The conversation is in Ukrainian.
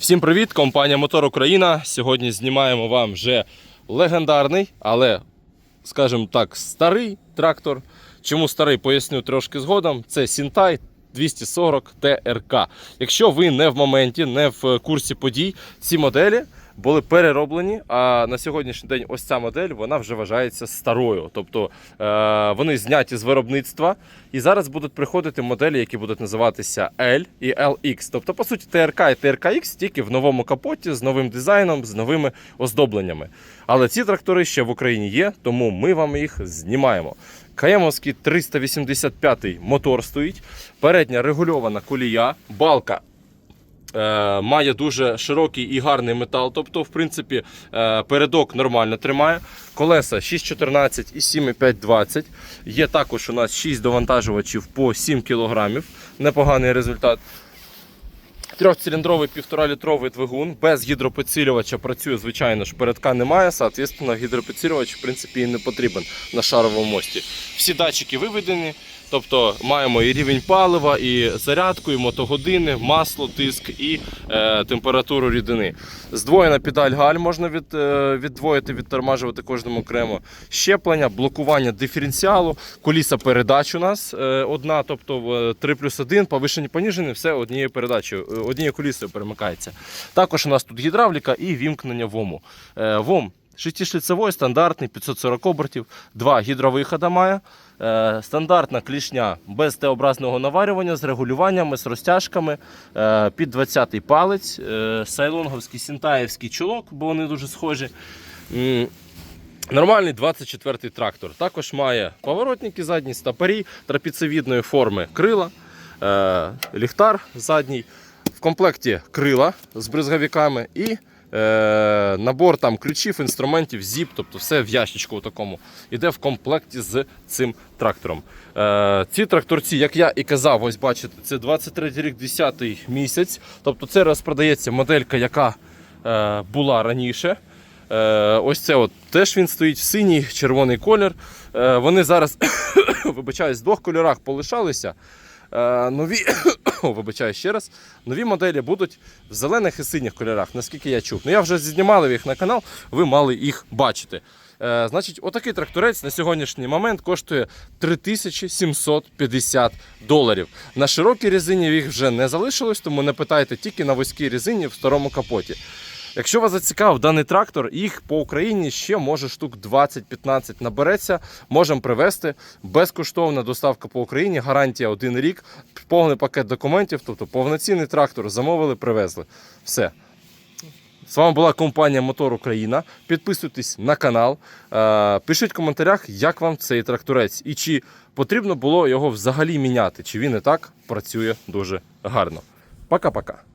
Всім привіт! Компанія Мотор Україна. Сьогодні знімаємо вам вже легендарний, але, скажімо так, старий трактор. Чому старий, поясню трошки згодом. Це Сінтай 240 ТРК. Якщо ви не в моменті, не в курсі подій, ці моделі були перероблені. А на сьогоднішній день ось ця модель вона вже вважається старою. Тобто е, вони зняті з виробництва. І зараз будуть приходити моделі, які будуть називатися L і LX. Тобто, по суті, ТРК і ТРКX тільки в новому капоті з новим дизайном, з новими оздобленнями. Але ці трактори ще в Україні є, тому ми вам їх знімаємо. Каємовський 385 мотор стоїть, передня регульована колія, балка має дуже широкий і гарний метал. Тобто, в принципі, е, передок нормально тримає. Колеса 6,14 і 7,520. Є також у нас 6 довантажувачів по 7 кг. Непоганий результат. Трьохциліндровий півтора-літровий двигун без гідропідсилювача працює, звичайно ж, передка немає, соответственно, гідропідсилювач в принципі і не потрібен на шаровому мості. Всі датчики виведені, тобто маємо і рівень палива, і зарядку, і мотогодини, масло, тиск і е, температуру рідини. Здвоєна педаль галь можна від, е, віддвоїти, відтормажувати кожному окремо. Щеплення, блокування диференціалу, коліса передач у нас е, одна, тобто е, 3 плюс 1, повишені, поніжені, все однією передачею, е, однією колісою перемикається. Також у нас тут гідравліка і вімкнення ВОМу. Е, ВОМ шестишліцевий, стандартний, 540 обертів, два гідровихода має. Е, Стандартна клішня без Т-образного наварювання з регулюваннями, з розтяжками. Е, Під 20-й палець, е, сайлонговський сінтаєвський чулок, бо вони дуже схожі. Нормальний 24-й трактор. Також має поворотники задні, стопорі, трапіцевідної форми крила, ліхтар задній. В комплекті крила з бризговиками і е, набор там ключів, інструментів, зіп, тобто все в ящичку такому. Іде в комплекті з цим трактором. Е, ці тракторці, як я і казав, ось бачите, це 23 рік, 10 місяць. Тобто це розпродається моделька, яка е, була раніше. Е, ось це от теж він стоїть в синій, червоний колір. Е, вони зараз, вибачаюсь, в двох кольорах полишалися. Е, нові, О, вибачаю ще раз, нові моделі будуть в зелених і синіх кольорах, наскільки я чув. Ну я вже знімали їх на канал, ви мали їх бачити. Е, значить, отакий тракторець на сьогоднішній момент коштує 3750 доларів. На широкій резині їх вже не залишилось, тому не питайте тільки на вузькій резині в старому капоті. Якщо вас зацікавив даний трактор, їх по Україні ще може штук 20-15 набереться. Можемо привезти. Безкоштовна доставка по Україні, гарантія один рік, повний пакет документів, тобто повноцінний трактор замовили, привезли. Все. З вами була компанія Мотор Україна. Підписуйтесь на канал, е, пишіть в коментарях, як вам цей тракторець і чи потрібно було його взагалі міняти, чи він і так працює дуже гарно. Пока-пока.